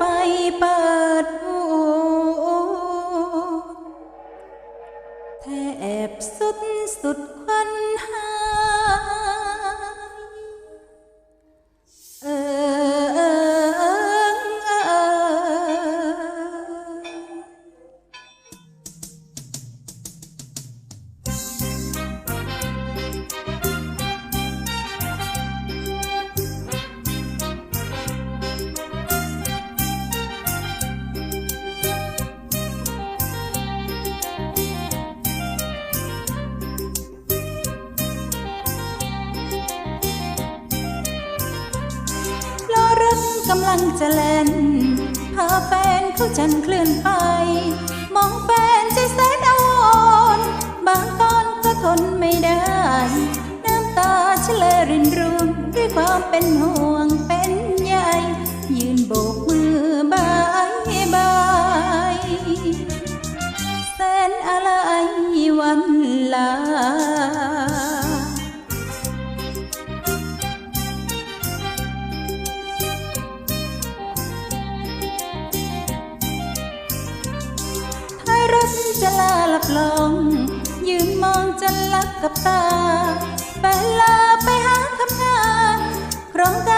ไฟเปิดหูแทบสุดสุดควันหา กำลังจะเล่นพาแฟนเขาจันเคลื่อนไป มองแฟนใจแสนอวรณ์บางตอนก็ทนไม่ได้ น้ำตาเฉลยรินรุนด้วยความเป็นห่วง ท้ายรถจะลาหลับลง ยืนมองจนลักกับตาเวลาไปหาทำงานโครงการ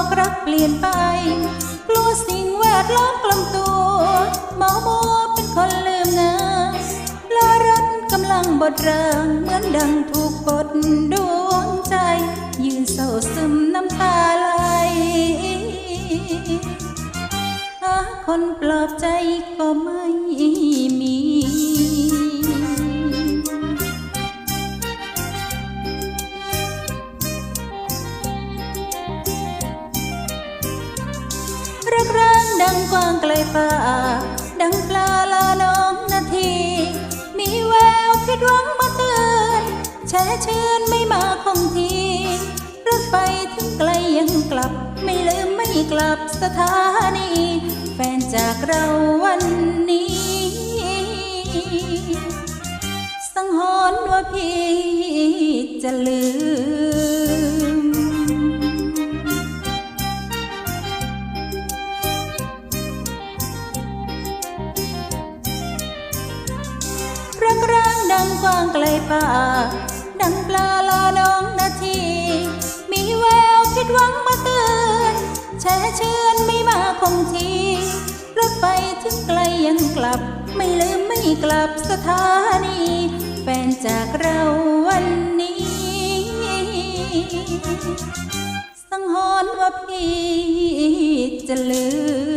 อกรักเปลี่ยนไป กลัวสิ่งแวดล้อมกลำตัวเมามัวเป็นคนลืมงานลารถกำลังบดเริงเหมือนดังถูกกดดวงใจ ยืนเศร้าซึมน้ำตาไหลหาคนปลอบใจก็ไม่มี ดังกว้างไกลฟ้า ดังปลาลาน้องนาที มีแววผิดหวังมาเตือนแช่เชือนไม่มาคงทีรถไฟถึงไกลยังกลับ ไม่ลืมไม่กลับสถานี แฟนจากเราวันนี้ สังหรณ์ว่าพี่จะลืม กร้างกว้างไกลป่า ดังปลาลาน้องนาที มีแววผิดหวังมาเตือนแช่เชือนไม่มาคงทีรถไฟถึงไกลยังกลับ ไม่ลืมไม่กลับสถานี แฟนจากเราวันนี้ สังหรณ์ว่าพี่จะลืม